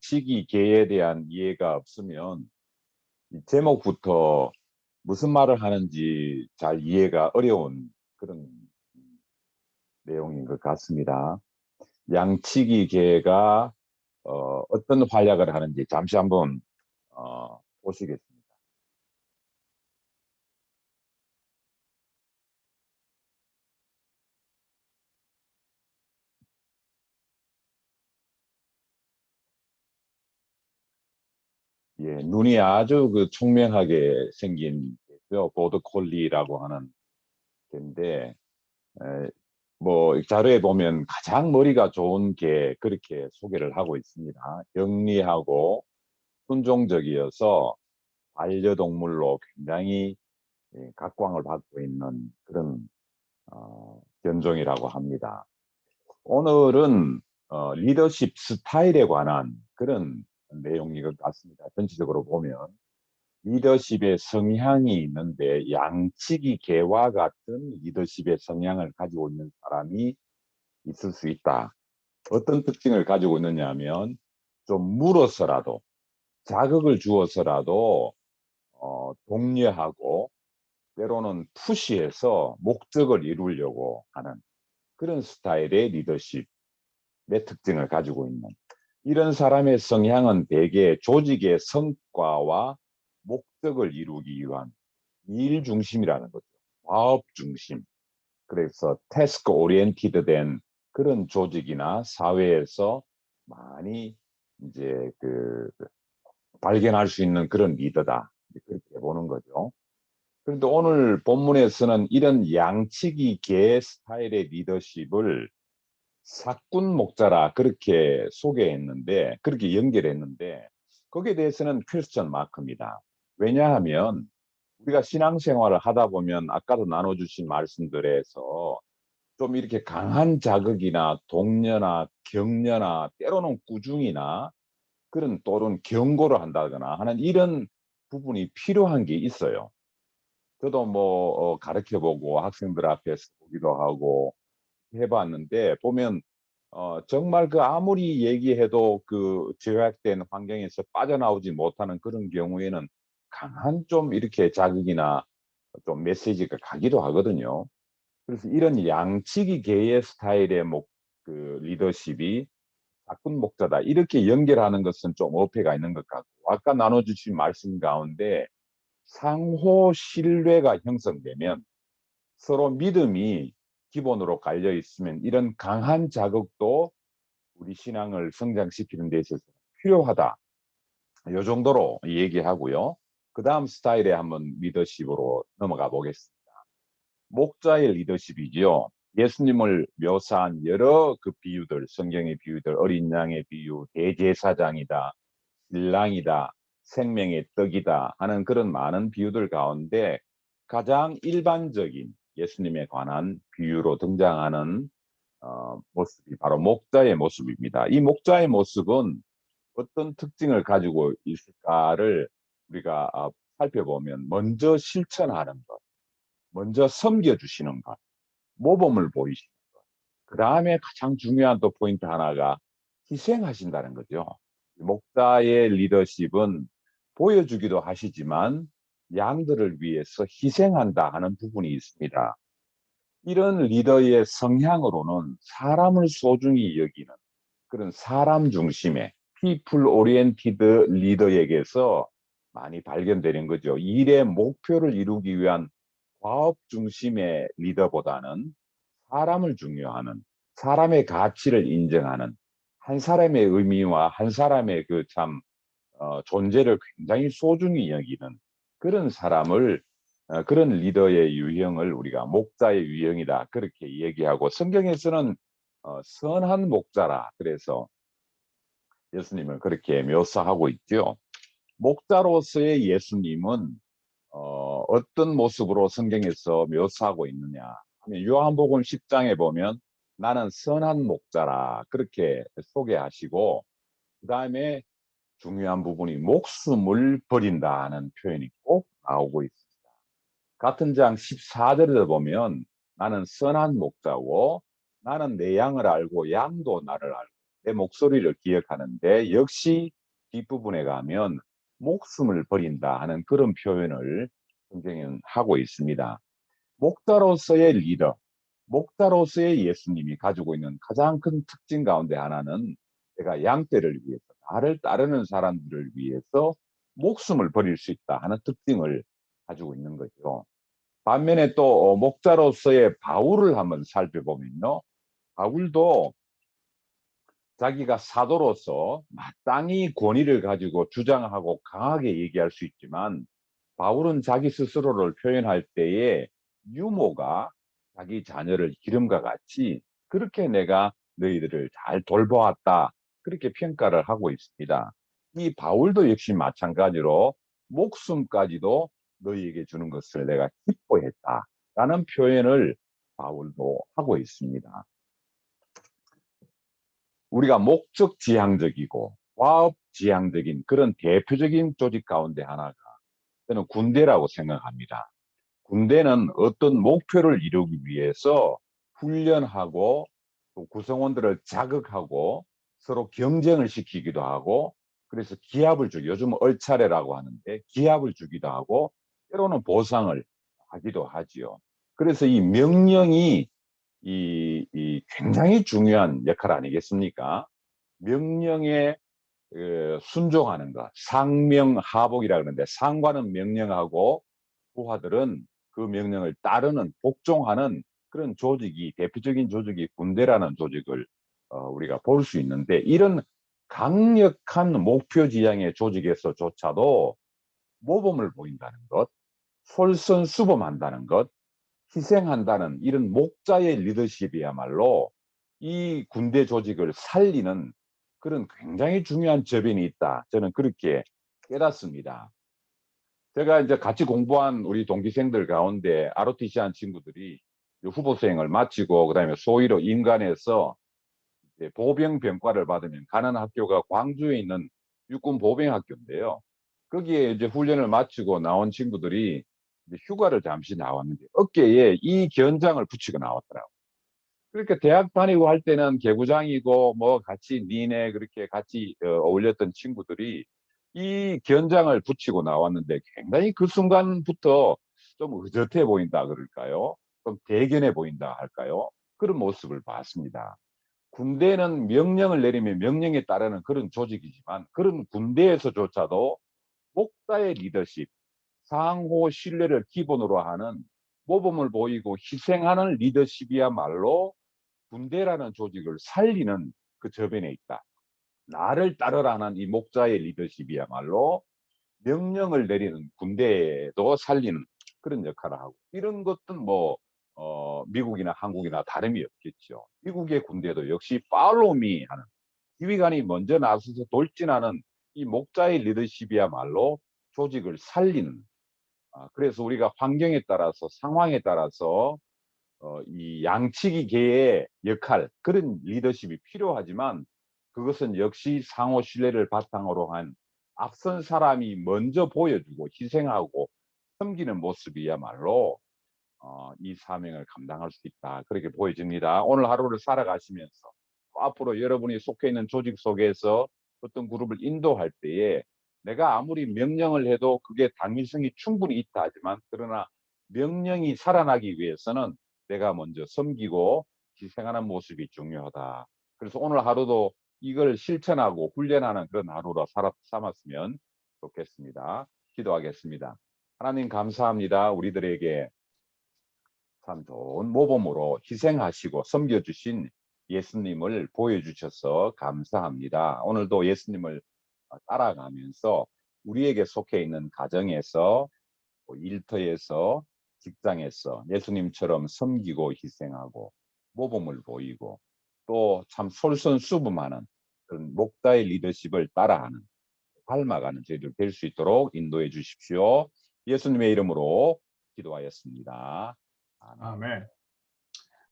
시기계에 대한 이해가 없으면 이 제목부터 무슨 말을 하는지 잘 이해가 어려운 그런 내용인 것 같습니다. 양치기 계가 어, 어떤 활약을 하는지 잠시 한번 어, 보시겠습니다. 예, 눈이 아주 그 총명하게 생긴. 보드콜리라고 하는 개인데, 에, 뭐 자료에 보면 가장 머리가 좋은 개 그렇게 소개를 하고 있습니다. 영리하고 순종적이어서 반려동물로 굉장히 예, 각광을 받고 있는 그런 어, 견종이라고 합니다. 오늘은 어, 리더십 스타일에 관한 그런 내용인 것 같습니다. 전체적으로 보면 리더십의 성향이 있는데 양치기 개와 같은 리더십의 성향을 가지고 있는 사람이 있을 수 있다. 어떤 특징을 가지고 있느냐 하면 좀 물어서라도 자극을 주어서라도 어, 독려하고 때로는 푸시해서 목적을 이루려고 하는 그런 스타일의 리더십의 특징을 가지고 있는 이런 사람의 성향은 대개 조직의 성과와 목적을 이루기 위한 일 중심이라는 거죠. 과업 중심. 그래서 태스크 오리엔티드 된 그런 조직이나 사회에서 많이 이제 그 발견할 수 있는 그런 리더다. 그렇게 보는 거죠. 그런데 오늘 본문에서는 이런 양치기 개 스타일의 리더십을 사꾼 목자라 그렇게 소개했는데 그렇게 연결했는데 거기에 대해서는 퀘스천 마크입니다. 왜냐하면 우리가 신앙생활을 하다 보면 아까도 나눠주신 말씀들에서 좀 이렇게 강한 자극이나 동료나 격려나 때로는 꾸중이나 그런 또는 경고를 한다거나 하는 이런 부분이 필요한 게 있어요. 저도 뭐 어, 가르쳐보고 학생들 앞에서 보기도 하고 해봤는데 보면 어, 정말 그 아무리 얘기해도 그 제약된 환경에서 빠져나오지 못하는 그런 경우에는 강한 좀 이렇게 자극이나 좀 메시지가 가기도 하거든요. 그래서 이런 양치기 계의 스타일의 목, 그 리더십이 사꾼 목자다 이렇게 연결하는 것은 좀 어폐가 있는 것 같고 아까 나눠주신 말씀 가운데 상호 신뢰가 형성되면 서로 믿음이 기본으로 깔려 있으면 이런 강한 자극도 우리 신앙을 성장시키는 데 있어서 필요하다. 이 정도로 얘기하고요. 그 다음 스타일에 한번 리더십으로 넘어가 보겠습니다. 목자의 리더십이지요. 예수님을 묘사한 여러 그 비유들, 성경의 비유들, 어린 양의 비유, 대제사장이다, 신랑이다, 생명의 떡이다 하는 그런 많은 비유들 가운데 가장 일반적인 예수님에 관한 비유로 등장하는 어, 모습이 바로 목자의 모습입니다. 이 목자의 모습은 어떤 특징을 가지고 있을까를 우리가 어, 살펴보면 먼저 실천하는 것, 먼저 섬겨주시는 것, 모범을 보이시는 것, 그 다음에 가장 중요한 또 포인트 하나가 희생하신다는 거죠. 목자의 리더십은 보여주기도 하시지만 양들을 위해서 희생한다 하는 부분이 있습니다. 이런 리더의 성향으로는 사람을 소중히 여기는 그런 사람 중심의 people oriented 리더에게서 많이 발견되는 거죠. 일의 목표를 이루기 위한 과업 중심의 리더보다는 사람을 중요하는 사람의 가치를 인정하는 한 사람의 의미와 한 사람의 그참 어, 존재를 굉장히 소중히 여기는 그런 사람을 어, 그런 리더의 유형을 우리가 목자의 유형이다. 그렇게 얘기하고 성경에서는 어, 선한 목자라. 그래서 예수님을 그렇게 묘사하고 있죠. 목자로서의 예수님은 어, 어떤 모습으로 성경에서 묘사하고 있느냐 요한복음 10장에 보면 나는 선한 목자라. 그렇게 소개하시고 그 다음에 중요한 부분이 목숨을 버린다는 표현이 꼭 나오고 있습니다. 같은 장 14절에 보면 나는 선한 목자고 나는 내 양을 알고 양도 나를 알고 내 목소리를 기억하는데 역시 뒷부분에 가면 목숨을 버린다 하는 그런 표현을 성경에는 하고 있습니다. 목자로서의 리더, 목자로서의 예수님이 가지고 있는 가장 큰 특징 가운데 하나는 내가 양떼를 위해서, 나를 따르는 사람들을 위해서 목숨을 버릴 수 있다 하는 특징을 가지고 있는 거죠. 반면에 또 어, 목자로서의 바울을 한번 살펴보면요. 바울도 자기가 사도로서 마땅히 권위를 가지고 주장하고 강하게 얘기할 수 있지만 바울은 자기 스스로를 표현할 때에 유모가 자기 자녀를 기름과 같이 그렇게 내가 너희들을 잘 돌보았다 그렇게 평가를 하고 있습니다. 이 바울도 역시 마찬가지로 목숨까지도 너희에게 주는 것을 내가 기뻐했다 라는 표현을 바울도 하고 있습니다. 우리가 목적 지향적이고 과업 지향적인 그런 대표적인 조직 가운데 하나가 저는 군대라고 생각합니다. 군대는 어떤 목표를 이루기 위해서 훈련하고 또 구성원들을 자극하고 서로 경쟁을 시키기도 하고 그래서 기합을 주기 요즘 얼차례라고 하는데 기합을 주기도 하고 때로는 보상을 하기도 하지요. 그래서 이 명령이 이, 이 굉장히 중요한 역할 아니겠습니까? 명령에 어, 순종하는 것, 상명하복이라 그러는데 상관은 명령하고 부하들은 그 명령을 따르는 복종하는 그런 조직이 대표적인 조직이 군대라는 조직을 어, 우리가 볼 수 있는데 이런 강력한 목표 지향의 조직에서조차도 모범을 보인다는 것, 솔선수범한다는 것, 희생한다는 이런 목자의 리더십이야말로 이 군대 조직을 살리는 그런 굉장히 중요한 저변이 있다. 저는 그렇게 깨닫습니다. 제가 이제 같이 공부한 우리 동기생들 가운데 ROTC한 친구들이 후보 수행을 마치고 그다음에 소위로 인간에서 보병 병과를 받으면 가는 학교가 광주에 있는 육군 보병 학교인데요. 거기에 이제 훈련을 마치고 나온 친구들이 휴가를 잠시 나왔는데 어깨에 이 견장을 붙이고 나왔더라고. 그러니까 대학 다니고 할 때는 개구장이고 뭐 같이 니네 그렇게 같이 어, 어울렸던 친구들이 이 견장을 붙이고 나왔는데 굉장히 그 순간부터 좀 의젓해 보인다 그럴까요? 좀 대견해 보인다 할까요? 그런 모습을 봤습니다. 군대는 명령을 내리면 명령에 따르는 그런 조직이지만 그런 군대에서조차도 목사의 리더십, 상호 신뢰를 기본으로 하는 모범을 보이고 희생하는 리더십이야말로 군대라는 조직을 살리는 그 저변에 있다. 나를 따르라는 이 목자의 리더십이야말로 명령을 내리는 군대도 살리는 그런 역할을 하고 이런 것은 뭐 어, 미국이나 한국이나 다름이 없겠죠. 미국의 군대도 역시 팔로미 하는 지휘관이 먼저 나서서 돌진하는 이 목자의 리더십이야말로 조직을 살리는 아, 그래서 우리가 환경에 따라서 상황에 따라서 어, 이 양치기 계의 역할 그런 리더십이 필요하지만 그것은 역시 상호 신뢰를 바탕으로 한 앞선 사람이 먼저 보여주고 희생하고 섬기는 모습이야말로 어, 이 사명을 감당할 수 있다 그렇게 보여집니다. 오늘 하루를 살아가시면서 앞으로 여러분이 속해 있는 조직 속에서 어떤 그룹을 인도할 때에 내가 아무리 명령을 해도 그게 당위성이 충분히 있다 하지만 그러나 명령이 살아나기 위해서는 내가 먼저 섬기고 희생하는 모습이 중요하다. 그래서 오늘 하루도 이걸 실천하고 훈련하는 그런 하루로 살아, 삼았으면 좋겠습니다. 기도하겠습니다. 하나님 감사합니다. 우리들에게 참 좋은 모범으로 희생하시고 섬겨주신 예수님을 보여주셔서 감사합니다. 오늘도 예수님을 따라가면서 우리에게 속해 있는 가정에서 뭐 일터에서 직장에서 예수님처럼 섬기고 희생하고 모범을 보이고 또 참 솔선수범하는 그런 목자의 리더십을 따라하는 닮아가는 저희들 될 수 있도록 인도해 주십시오. 예수님의 이름으로 기도하였습니다. 아멘. 아멘.